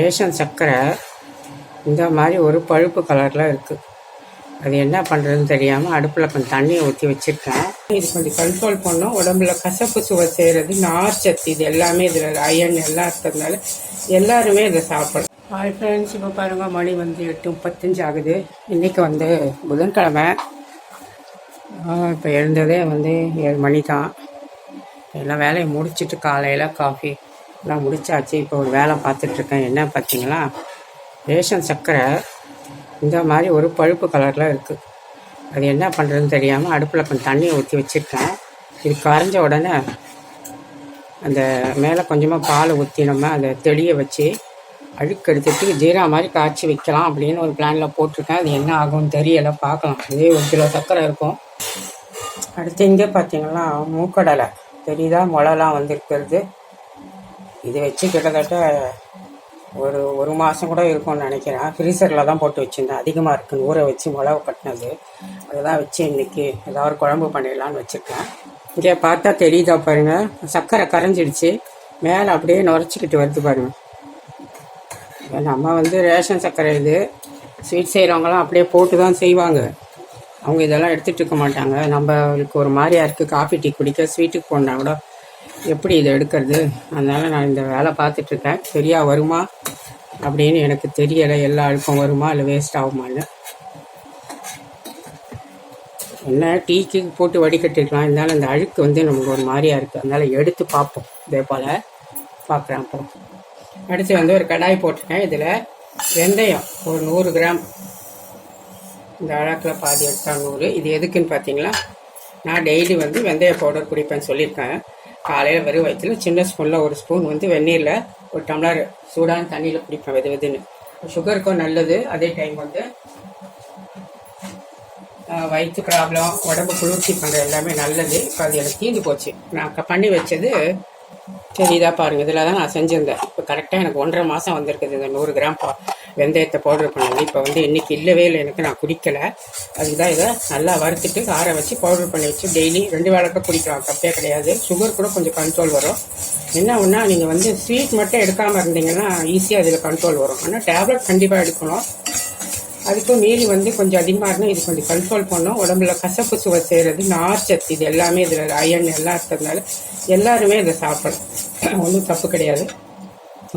Ration சர்க்கரை இந்த மாதிரி ஒரு பழுப்பு கலரில் இருக்குது அது என்ன பண்ணுறதுன்னு தெரியாமல் அடுப்பில் கொஞ்சம் தண்ணியை ஊற்றி வச்சுருக்கேன். இது கொஞ்சம் கண்ட்ரோல் பண்ணோம் உடம்புல கசப்பு சுவை செய்கிறது நார் சத்து இது எல்லாமே இதில் அயன் எல்லாம் இருக்கிறதுனால எல்லாருமே இதை சாப்பிடும் ஹாய் ஃப்ரெண்ட்ஸ் இப்போ பாருங்கள் மணி வந்து எட்டு முப்பத்தஞ்சு ஆகுது. இன்றைக்கி வந்து புதன்கிழமை. இப்போ எழுந்ததே வந்து ஏழு மணி தான் எல்லா வேலையும் முடிச்சிட்டு காலையில் காஃபி எல்லாம் முடிச்சாச்சு. இப்போ ஒரு வேலை பார்த்துட்ருக்கேன். என்ன பார்த்தீங்களா? ரேஷன் சர்க்கரை இந்த மாதிரி ஒரு பழுப்பு கலரில் இருக்குது அது என்ன பண்ணுறதுன்னு தெரியாமல் அடுப்பில் கொஞ்சம் தண்ணியை ஊற்றி வச்சுருக்கேன். இது கரைஞ்ச உடனே அந்த மேலே கொஞ்சமாக பால் ஊற்றி நம்ம அதை தெளிய வச்சு அழுக்கு எடுத்துட்டு ஜீரா மாதிரி காய்ச்சி வைக்கலாம் அப்படின்னு ஒரு பிளானில் போட்டிருக்கேன். அது என்ன ஆகும்னு தெரியலை. பார்க்கலாம். இதே ஒரு கிலோ சர்க்கரை இருக்கும். அடுத்து இங்கே பார்த்தீங்கன்னா மூக்கடலை. தெரியுதா? முளைலாம் வந்திருக்கிறது. இது வச்சு கிட்டத்தட்ட ஒரு ஒரு மாதம் கூட இருக்கும்னு நினைக்கிறேன். ஃப்ரீசரில் தான் போட்டு வச்சுருந்தேன். அதிகமாக இருக்குன்னு ஊற வச்சு மிளகு கட்டினது. அதெல்லாம் வச்சு இன்னைக்கு ஏதாவது குழம்பு பண்ணிடலான்னு வச்சுருக்கேன். இங்கே பார்த்தா தெரியுதா பாருங்கள் சர்க்கரை கரைஞ்சிடுச்சு. மேலே அப்படியே நுரைச்சிக்கிட்டு வருது பாருங்க. நம்ம வந்து ரேஷன் சர்க்கரை இது. ஸ்வீட் செய்கிறவங்களாம் அப்படியே போட்டு தான் செய்வாங்க. அவங்க இதெல்லாம் எடுத்துகிட்டு இருக்க மாட்டாங்க. நம்மளுக்கு ஒரு மாதிரியா இருக்குது காஃபி டீ குடிக்க ஸ்வீட்டுக்கு போனால் கூட எப்படி இதை எடுக்கிறது? அதனால் நான் இந்த வேலை பார்த்துட்டு இருக்கேன் வருமா? அப்படின்னு எனக்கு தெரியலை. எல்லா அழுக்கும் வருமா இல்லை வேஸ்ட் ஆகுமான்னு என்ன? டீக்கு போட்டு வடிகட்டிருக்கலாம். இருந்தாலும் அந்த அழுக்கு வந்து நமக்கு ஒரு மாதிரியாக இருக்குது அதனால் எடுத்து பார்ப்போம். இதே போல் பார்க்குறேன் அப்புறம். அடுத்து வந்து ஒரு கடாய் போட்டிருக்கேன். இதில் வெந்தயம். ஒரு நூறு கிராம். இந்த அழகில் பாதி எடுத்தால் நூறு. இது எதுக்குன்னு பார்த்தீங்களா? நான் டெய்லி வந்து வெந்தய பவுடர் குடிப்பேன்னு சொல்லியிருக்கேன். காலையில் வெறும் வயிற்றுல சின்ன ஸ்பூனில் ஒரு ஸ்பூன் வந்து வெந்நீரில் ஒரு டம்ளர் சூடான தண்ணியில் குடிப்பேன் வெது வெதுன்னு சுகருக்கும் நல்லது. அதே டைம் வந்து வயிற்று ப்ராப்ளம் உடம்பு குளிர்ச்சி பண்ணுற எல்லாமே நல்லது. இப்போ அது எனக்கு தீர்ந்து போச்சு. நான் பண்ணி வச்சது சரி இதாக பாருங்கள் இதில் தான் நான் செஞ்சிருந்தேன். இப்போ கரெக்டாக எனக்கு ஒன்றரை மாதம் வந்திருக்குது. இந்த நூறு கிராம் பா வெந்தயத்தை பவுடர் பண்ணது இப்போ வந்து இன்றைக்கி இல்லவே இல்லை. எனக்கு நான் குடிக்கலை. அதுக்கு தான் இதை நல்லா வறுத்துட்டு ஆற வச்சு பவுடர் பண்ணி வச்சு டெய்லி ரெண்டு வேலைக்கும் குடிக்கலாம். தப்பே கிடையாது. சுகர் கூட கொஞ்சம் கண்ட்ரோல் வரும். என்ன ஒன்றா நீங்கள் வந்து ஸ்வீட் மட்டும் எடுக்காமல் இருந்தீங்கன்னா ஈஸியாக அதில் கண்ட்ரோல் வரும். ஆனால் டேப்லெட் கண்டிப்பாக எடுக்கணும். அதுக்கும் மீறி வந்து கொஞ்சம் அதிகமாக இருந்தால் இது கொஞ்சம் கண்ட்ரோல் பண்ணோம். உடம்புல கசப்பு சுவை செய்கிறது நார்ச்சத்து இது எல்லாமே இதில் அயன் எல்லாம் இருக்கிறதுனால எல்லாருமே இதை சாப்பிடலாம் ஒன்றும் தப்பு கிடையாது.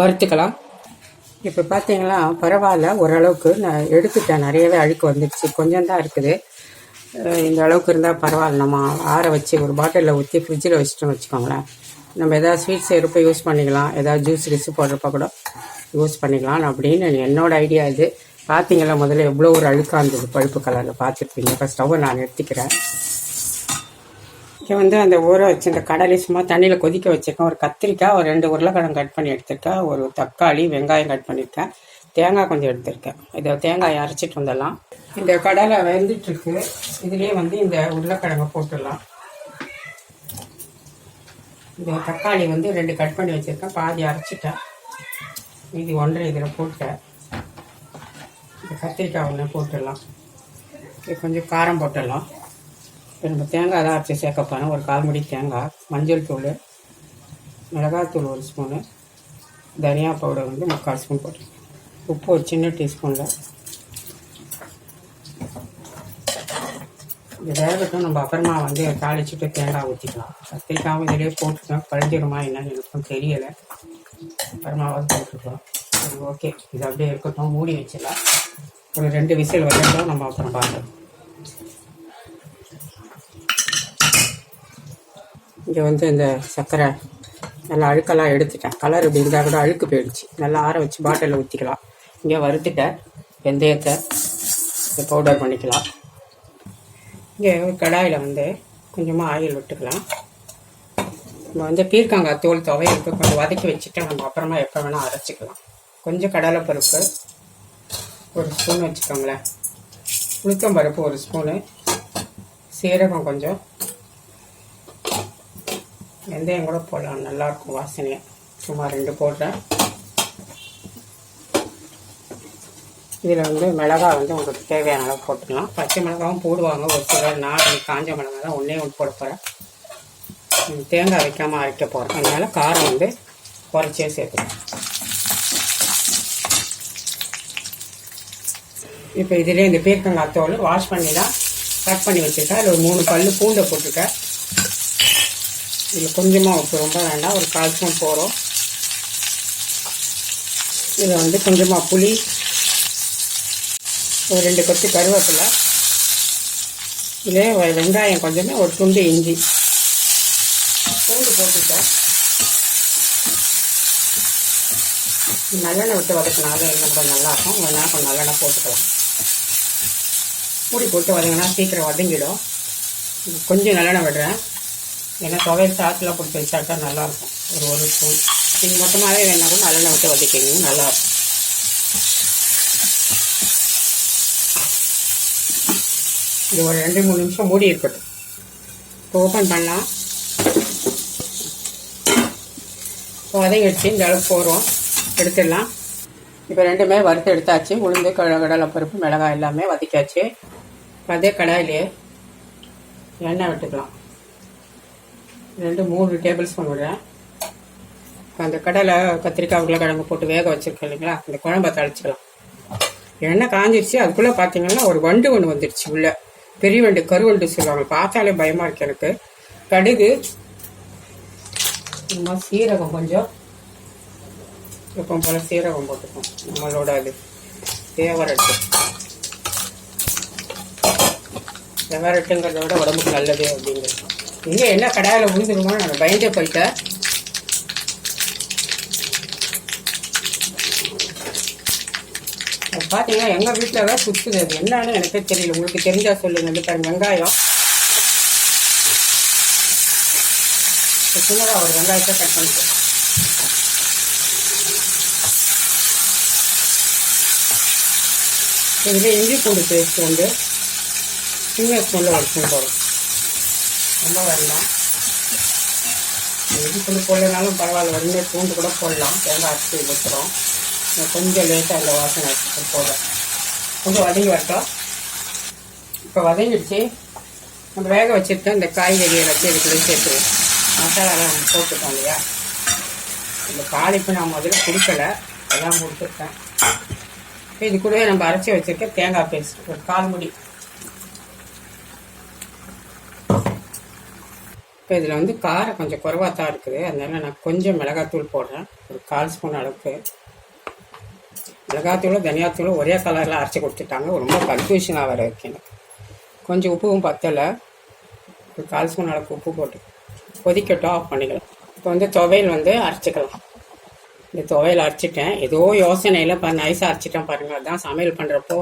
வறுத்துக்கலாம். இப்போ பார்த்தீங்களா பரவாயில்ல ஓரளவுக்கு நான் எடுத்துட்டேன் நிறையவே அழுக்கு வந்துடுச்சு கொஞ்சம் தான் இருக்குது. இந்த அளவுக்கு இருந்தால் பரவாயில்ல. நம்ம ஆற வச்சு ஒரு பாட்டிலில் ஊற்றி ஃப்ரிட்ஜில் வச்சுட்டோம்னு வச்சுக்கோங்களேன். நம்ம எதாவது ஸ்வீட் செய்கிறப்ப யூஸ் பண்ணிக்கலாம். ஏதாவது ஜூஸ் ரிஸ் போடுறப்ப கூட யூஸ் பண்ணிக்கலாம். அப்படின்னு என்னோடய ஐடியா இது. பார்த்தீங்களா முதல்ல எவ்வளோ ஒரு அழுக்காக இருந்தது பழுப்பு கலரில் பார்த்துருப்பீங்க இப்போ ஸ்டவ்வை நான் எடுத்துக்கிறேன் இங்கே வந்து அந்த ஊற வச்சு இந்த கடலை சும்மா தண்ணியில் கொதிக்க வச்சுருக்கேன். ஒரு கத்திரிக்காய் ஒரு ரெண்டு உருளைக்கிழங்கு கட் பண்ணி எடுத்திருக்கேன். ஒரு தக்காளி வெங்காயம் கட் பண்ணியிருக்கேன். தேங்காய் கொஞ்சம் எடுத்திருக்கேன். இதை தேங்காய் அரைச்சிட்டு வந்துடலாம். இந்த கடலை வெந்துட்டுருக்கு. இதுலேயே வந்து இந்த உருளைக்கிழங்கை போட்டுடலாம். இந்த தக்காளி வந்து ரெண்டு கட் பண்ணி வச்சுருக்கேன். பாதி அரைச்சிட்டேன். மீதி ஒன்றரை இதில் போட்டேன். இந்த கத்திரிக்காய் ஒன்று போட்டுடலாம். இது கொஞ்சம் காரம் போட்டுடலாம். இப்போ நம்ம தேங்காய் தான் அரைச்சி சேர்க்க போகிறோம் ஒரு கால் மடி தேங்காய் மஞ்சள் தூள் மிளகாத்தூள் ஒரு ஸ்பூனு தனியா பவுடர் வந்து முக்கால் ஸ்பூன் போட்டுருக்கேன் உப்பு ஒரு சின்ன டீஸ்பூனில் இது வேகட்டும் நம்ம அப்புறமா வந்து தாளிச்சுட்டு தேங்காய் ஊற்றிக்கலாம் கத்திரிக்காயும் இதிலே போட்டுக்கலாம். குழஞ்சிருமா என்னன்னு எனக்கும் தெரியலை. அப்புறமாவது போட்டுக்கலாம். சரி ஓகே இது அப்படியே இருக்கட்டும். மூடி வச்சிடலாம். ஒரு ரெண்டு விசில் வரைக்கும் நம்ம அப்புறம் பார்க்கலாம். இங்கே வந்து இந்த சர்க்கரை நல்லா அழுக்கெல்லாம் எடுத்துட்டேன். கலர் இப்படி இருந்தால் கூட அழுக்கு போயிடுச்சு. நல்லா ஆற வச்சு பாட்டிலில் ஊற்றிக்கலாம் இங்கே வறுத்துட்டேன் வெந்தயத்தை பவுடர் பண்ணிக்கலாம். இங்கே கடாயில் வந்து கொஞ்சமாக ஆயில் விட்டுக்கலாம். நம்ம வந்து பீர்க்கங்காய் தோல் துவையலுக்கு கொஞ்சம் வதக்கி வச்சுட்டு நம்ம அப்புறமா எப்போ வேணால் அரைச்சிக்கலாம். கொஞ்சம் கடலை பருப்பு ஒரு ஸ்பூன் வச்சுக்கோங்களேன். உளுத்தம் பருப்பு ஒரு ஸ்பூனு சீரகம் கொஞ்சம். வெந்தயம் கூட போடலாம் நல்லாயிருக்கும் வாசனையாக சும்மா ரெண்டு போடுறேன். இதில் வந்து மிளகா வந்து உங்களுக்கு தேவையான அளவு போட்டுக்கலாம். பச்சை மிளகாவும் போடுவாங்க ஒரு சிலர் நான் காஞ்ச மிளகா தான் ஒன்றே ஒன்று போட போகிறேன் தேங்காய் வைக்காமல் அரைக்க போகிறேன் அதனால காரம் வந்து குறைச்சே சேர்த்துக்கலாம். இப்போ இதிலே இந்த பீர்க்கங்காய் தோல் வாஷ் பண்ணி தான் கட் பண்ணி வச்சுருக்கேன் அதில் ஒரு மூணு பல் பூண்டை போட்டிருக்கேன் இதில் கொஞ்சமாக உப்பு ரொம்ப வேண்டாம். ஒரு கால் ஸ்பூன் போகிறோம் இதில் வந்து கொஞ்சமாக புளி ஒரு ரெண்டு கொத்து கருவேப்பிலை இதே வெங்காயம் கொஞ்சமே ஒரு துண்டு இஞ்சி. பூண்டு போட்டுட்டேன் நல்லெண்ணெய் விட்டு வதக்கினாலும் இன்னும் கொஞ்சம் நல்லாயிருக்கும். கொஞ்ச நேரம் நல்லெண்ணெய் போட்டுக்கலாம். மூடி போட்டு வதங்கினா சீக்கிரம் வதங்கிடும். கொஞ்சம் நல்லெண்ணெய் விடுறேன். ஏன்னா துவையல் சாத்தில் போட்டு வச்சாக்கா நல்லாயிருக்கும். ஒரு ஒரு ஸ்பூன். நீங்கள் மொத்தமாகவே வேணா கூட நல்லெண்ணெய் விட்டு வதக்கிங்க நல்லாயிருக்கும். இது ஒரு ரெண்டு மூணு நிமிஷம் மூடி இருக்கட்டும். இப்போ ஓப்பன் பண்ணலாம். இப்போ வதங்கிடுச்சு. இந்த அளவுக்கு போகிறோம் எடுத்துடலாம். இப்போ ரெண்டுமே வறுத்து எடுத்தாச்சு. உளுந்து கடலை பருப்பு மிளகாய் எல்லாமே வதக்கியாச்சு. அதே கடாயிலே எண்ணெய் விட்டுக்கலாம். ரெண்டு மூணு டேபிள் ஸ்பூன் விடுறேன் அந்த கடலை கத்திரிக்காய் உருளைக்கிழங்கு போட்டு வேக வச்சுருக்கேன் இல்லைங்களா? அந்த குழம்ப தழைச்சிக்கலாம் எண்ணெய் காஞ்சிருச்சு. அதுக்குள்ளே பார்த்தீங்கன்னா ஒரு வண்டு ஒன்று வந்துருச்சு உள்ள. பெரிய வண்டு கருவண்டு சொல்லுவாங்க. பார்த்தாலே பயமாக இருக்கு எனக்கு. கடுகு சீரகம் கொஞ்சம். எப்போ போல சீரகம் போட்டுப்போம். நம்மளோட அது தேவரட்டு தேவரட்டுங்கிறத விட உடம்புக்கு நல்லது அப்படிங்கிறது. இங்கே என்ன கடாயில் விழுந்துருமோ நான் பயந்தே போயிட்டேன். பார்த்தீங்கன்னா எங்கள் வீட்டில் தான் சுற்றுது அது என்னன்னு எனக்கே தெரியல. உங்களுக்கு தெரிஞ்சால் சொல்லுங்கள் இந்த பாருங்க வெங்காயம். சின்னதாக ஒரு வெங்காயத்தை கட் பண்ணிக்கலாம் இதில் இஞ்சி பூண்டு பேஸ்ட் வந்து சின்ன ஸ்பூனில் ஒரு ஸ்பூன் போடும் ரொம்ப வேண்டாம் இஞ்சி பூண்டு போடலனாலும் பரவாயில்ல ரெண்டு பூண்டு கூட போடலாம். தேங்காய் அரைச்சி ஊற்றுறோம் கொஞ்சம் லேட்டாக அந்த வாசனை எடுத்துட்டு போதும் கொஞ்சம் வதங்கி வரட்டும் இப்போ வதங்கிடுச்சு. நம்ம வேக வச்சுருக்கேன் இந்த காய்கறியை வச்சு இதுக்குள்ளே சேர்த்துருவோம் மசாலாலாம் போட்டுருக்கோம் போட்டுட்டோம் இல்லையா? இந்த தாளிப்பு நான் முதல்ல கொடுக்கல. அதான் கொடுத்துருக்கேன். இது கூடவே நம்ம அரைச்சி வச்சிருக்க தேங்காய் பேஸ்ட் ஒரு கால் முடி. இப்போ இதில் வந்து காரம் கொஞ்சம் குறைவாக தான் இருக்குது. அதனால நான் கொஞ்சம் மிளகாத்தூள் போடுறேன். ஒரு கால் ஸ்பூன் அளவுக்கு. மிளகாத்தூளும் தனியாத்தூளும் ஒரே கலரில் அரைச்சி கொடுத்துட்டாங்க. ரொம்ப கன்ஃபியூஷனாக வர இருக்கு எனக்கு. கொஞ்சம் உப்பும் பத்தலை. ஒரு கால் ஸ்பூன் அளவுக்கு உப்பு போட்டு கொதிக்கட்டும் ஆஃப் பண்ணிக்கலாம். இப்போ வந்து துவையல் வந்து அரைச்சிக்கலாம். இந்த துவையல் அரைச்சிட்டேன். ஏதோ யோசனையில் இப்போ நைஸாக அரைச்சிட்டேன் பாருங்கள் அதான் சமையல் பண்ணுறப்போ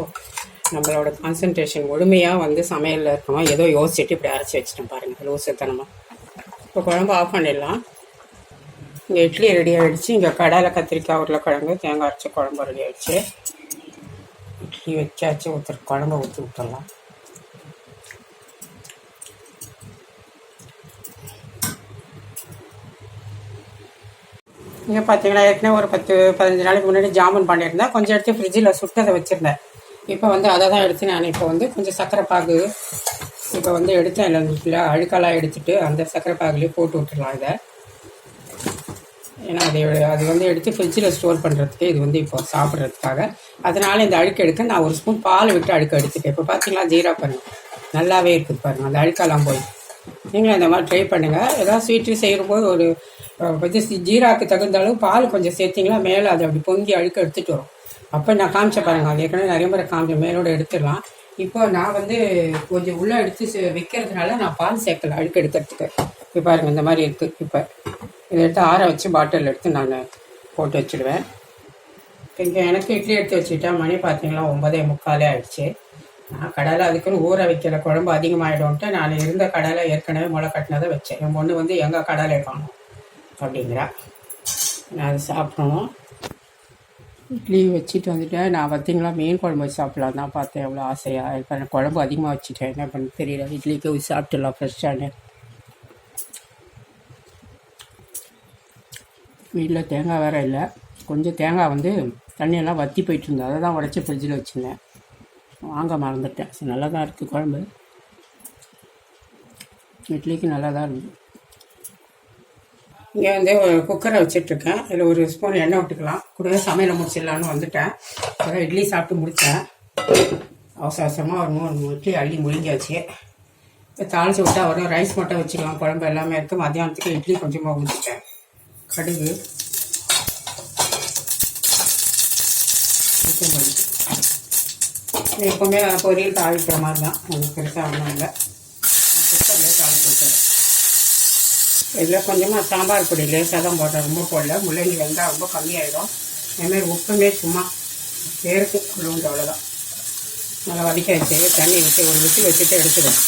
நம்மளோட கான்சன்ட்ரேஷன் முழுமையாக வந்து சமையலில் இருக்கணும். ஏதோ யோசிச்சுட்டு இப்படி அரைச்சி வச்சிட்டேன் பாருங்கள் லூசுத்தனமாக இப்போ குழம்பு ஆஃப் பண்ணிடலாம். இங்கே இட்லி ரெடி ஆகிடுச்சு இங்கே கடலை கத்திரிக்காய் உருளைக்கிழங்கு தேங்காய் அரைச்சி குழம்பு ரெடி ஆகிடுச்சு இட்லி வச்சாச்சு. ஒருத்தர் குழம்பு ஊற்றி விட்டுடலாம். இங்கே பார்த்தீங்கன்னா ஏற்கனவே ஒரு பத்து பதினஞ்சு நாளைக்கு முன்னாடி ஜாமுன் பண்ணியிருந்தேன். கொஞ்சம் எடுத்து ஃப்ரிட்ஜில் சுட்டதை வச்சுருந்தேன். இப்போ வந்து அதை தான் எடுத்து நான் இப்போ வந்து கொஞ்சம் சர்க்கரை பாகு இப்போ வந்து எடுத்தேன் இல்லை அழுக்கெல்லாம் எடுத்துட்டு அந்த சக்கரை பாகுலேயே போட்டு விட்டுடலாம் இதை. ஏன்னா அதை அது வந்து எடுத்து ஃப்ரிட்ஜில் ஸ்டோர் பண்ணுறதுக்கு இது வந்து இப்போ சாப்பிட்றதுக்காக. அதனால் இந்த அழுக்கு எடுக்க நான் ஒரு ஸ்பூன் பால் விட்டு அழுக்கு எடுத்துட்டேன் இப்போ பார்த்தீங்களா ஜீரா பாருங்க நல்லாவே இருக்குது பாருங்கள் அந்த அழுக்கெல்லாம் போய். நீங்களும் இந்த மாதிரி ட்ரை பண்ணுங்கள் ஏதாவது ஸ்வீட்டு செய்யும்போது ஒரு கொஞ்சம் ஜீராக்கு தகுந்த அளவு பால் கொஞ்சம் சேர்த்திங்களா மேலே அது அப்படி பொங்கி அழுக்க எடுத்துகிட்டு வரும். அப்போ நான் காமிச்ச பாருங்கள் அது ஏற்கனவே நிறைய முறை காமிச்சேன் மேலோட எடுத்துடலாம். இப்போ நான் வந்து கொஞ்சம் உள்ளே எடுத்து வைக்கிறதுனால நான் பால் சேர்க்கல அழுக்கு எடுக்கிறதுக்கு. இப்போ பாருங்க இந்த மாதிரி இருக்குது இப்போ இதை எடுத்து ஆற வச்சு பாட்டில் எடுத்து நான் போட்டு வச்சுடுவேன். இங்கே எனக்கு இட்லி எடுத்து வச்சுட்டேன் மணி பார்த்தீங்களா ஒன்பதே முக்காலே ஆயிடுச்சு. நான் கடலை அதுக்குன்னு ஊற வைக்கிற குழம்பு அதிகமாகிடும்ட்டு நான் இருந்த கடலை ஏற்கனவே முளை கட்டினதை வச்சேன். என் பொண்ணு வந்து எங்கள் கடலை காணும் அப்படிங்கிறா. நான் அதை சாப்பிடணும். இட்லி வச்சுட்டு வந்துட்டேன். நான் பார்த்தீங்களா மீன் குழம்பு வச்சு சாப்பிடலாம் தான் பார்த்தேன். எவ்வளோ ஆசையாக இப்போ நான் குழம்பு அதிகமாக வச்சுட்டேன். என்ன பண்ண தெரியல. இட்லிக்கு ஊற்றி சாப்பிட்டுலாம் ஃப்ரெஷ்ஷான வீட்டில் தேங்காய் வேறு இல்லை. கொஞ்சம் தேங்காய் வந்து தண்ணியெல்லாம் வற்றி போயிட்டு இருந்தது. அதை தான் உடச்சி ஃப்ரிட்ஜில் வச்சுருந்தேன். வாங்க மறந்துட்டேன். நல்லா தான் இருக்குது குழம்பு. இட்லிக்கு நல்லா தான் இருக்குது இங்கே வந்து ஒரு குக்கரை வச்சிட்ருக்கேன். இதில் ஒரு ஸ்பூன் எண்ணெய் விட்டுக்கலாம் கூடவே சமையலை முடிச்சிடலான்னு வந்துட்டேன். அதான் இட்லி சாப்பிட்டு முடித்தேன் அவசர அவசரமாக ஒரு மூணு மூணு இட்லி அள்ளி முழுங்கியாச்சு. இப்போ தாளிச்சு விட்டா வரும். ரைஸ் மட்டும் வச்சுக்கலாம். குழம்பு எல்லாமே இருக்குது மத்தியானத்துக்கு இட்லி கொஞ்சமாக ஊற்றிட்டேன் கடுகு. எப்போவுமே பொரியல் தாளிக்கிற மாதிரி தான். அது பெருசாக ஒன்றும் இல்லை. குக்கர்லேயே தாளிச்சு விட்டுறேன். இதில் கொஞ்சமாக சாம்பார் பொடி லேசாக தான் போட்டேன். ரொம்ப போடல. முள்ளங்கி வெந்தால் ரொம்ப கம்மியாயிடும். அதேமாதிரி உப்புமே சும்மா பேருக்கு கொஞ்சம் அவ்வளோதான் நல்லா வதக்கி வச்சு தண்ணி வச்சு ஒரு விசில் வச்சுட்டு எடுத்துடும்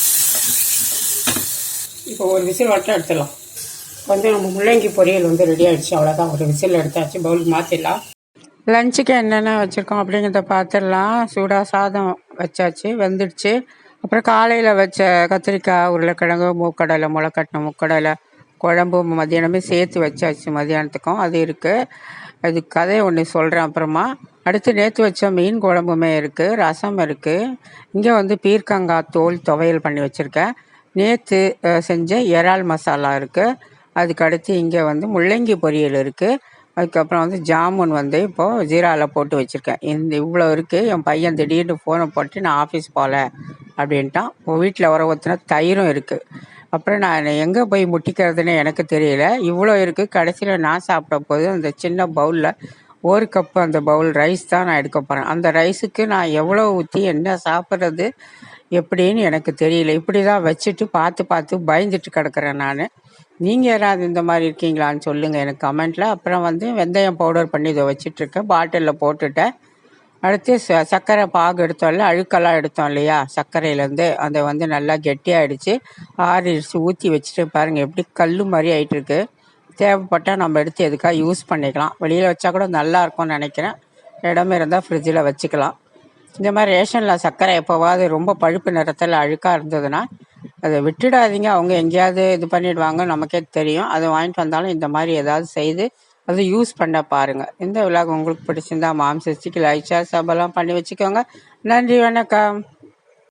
இப்போ ஒரு விசில் வட்டம் எடுத்துடலாம். கொஞ்சம் நம்ம முள்ளங்கி பொரியல் வந்து ரெடி ஆகிடுச்சு அவ்வளோதான் ஒரு விசில் எடுத்தாச்சு. பவுல் மாற்றிடலாம் லஞ்சுக்கு என்னென்ன வச்சுருக்கோம் அப்படிங்கிறத பார்த்துடலாம் சூடாக சாதம் வச்சாச்சு. வெந்துடுச்சு. அப்புறம் காலையில் வச்ச கத்திரிக்காய் உருளைக்கிழங்கு மூக்கடலை முளைக்கட்டின முக்கடலை குழம்பு மதியானமே சேர்த்து வச்சாச்சு மதியானத்துக்கும் அது இருக்குது அது கதை ஒன்று சொல்கிறேன் அப்புறமா. அடுத்து நேற்று வச்ச மீன் குழம்புமே இருக்குது ரசம் இருக்குது இங்கே வந்து பீர்க்கங்காய் தோல் துவையல் பண்ணி வச்சுருக்கேன். நேற்று செஞ்ச இறால் மசாலா இருக்குது அதுக்கு அடுத்து இங்கே வந்து முள்ளங்கி பொரியல் இருக்குது அதுக்கப்புறம் வந்து ஜாமுன் வந்து இப்போது ஜீராவில் போட்டு வச்சுருக்கேன். இந்த இவ்வளோ இருக்குது என் பையன் திடீர்னு ஃபோனை போட்டு நான் ஆஃபீஸ் போகல அப்படின்ட்டான். வீட்டில் வர ஊற்றின தயிரும் இருக்குது அப்புறம் நான் எங்கே போய் முட்டிக்கிறதுன்னு எனக்கு தெரியல. இவ்வளோ இருக்குது கடைசியில் நான் சாப்பிட்ட போது அந்த சின்ன பவுலில் ஒரு கப்பு அந்த பவுல் ரைஸ் தான் நான் எடுக்க போகிறேன் அந்த ரைஸுக்கு நான் எவ்வளோ ஊற்றி என்ன சாப்பிட்றது எப்படின்னு எனக்கு தெரியல. இப்படி தான் வச்சுட்டு பார்த்து பார்த்து பயந்துட்டு கிடக்குறேன் நான். நீங்கள் யாராவது இந்த மாதிரி இருக்கீங்களான்னு சொல்லுங்கள் எனக்கு கமெண்ட்டில் அப்புறம் வந்து வெந்தயம் பவுடர் பண்ணி இதை வச்சிட்ருக்கேன் பாட்டிலில் போட்டுட்டேன். அடுத்து ச சர்க்கரை பாகு எடுத்தோம்ல அழுக்கெல்லாம் எடுத்தோம் இல்லையா? சர்க்கரையிலேருந்து அதை வந்து நல்லா கெட்டியாகிடுச்சு ஆறிடுச்சு ஊற்றி வச்சுட்டு பாருங்கள் எப்படி கல் மாதிரி ஆகிட்டுருக்கு தேவைப்பட்டால் நம்ம எடுத்து எதுக்காக யூஸ் பண்ணிக்கலாம். வெளியில் வச்சா கூட நல்லா இருக்கும்னு நினைக்கிறேன். இடம் இருந்தால் ஃப்ரிட்ஜில் வச்சுக்கலாம். இந்த மாதிரி ரேஷனில் சர்க்கரை எப்போவாது ரொம்ப பழுப்பு நிறத்தில் அழுக்காக இருந்ததுன்னா அதை விட்டுடாதீங்க. அவங்க எங்கேயாவது இது பண்ணிடுவாங்க நமக்கே தெரியும். அதை வாங்கிட்டு வந்தாலும் இந்த மாதிரி ஏதாவது செய்து அதை யூஸ் பண்ண பாருங்கள் இந்த விழாக்கு உங்களுக்கு பிடிச்சிருந்தா மாம் சிஸ்டிக்கு லைக் ஷேர் சபெல்லாம் பண்ணி வச்சுக்கோங்க. நன்றி வணக்கம்.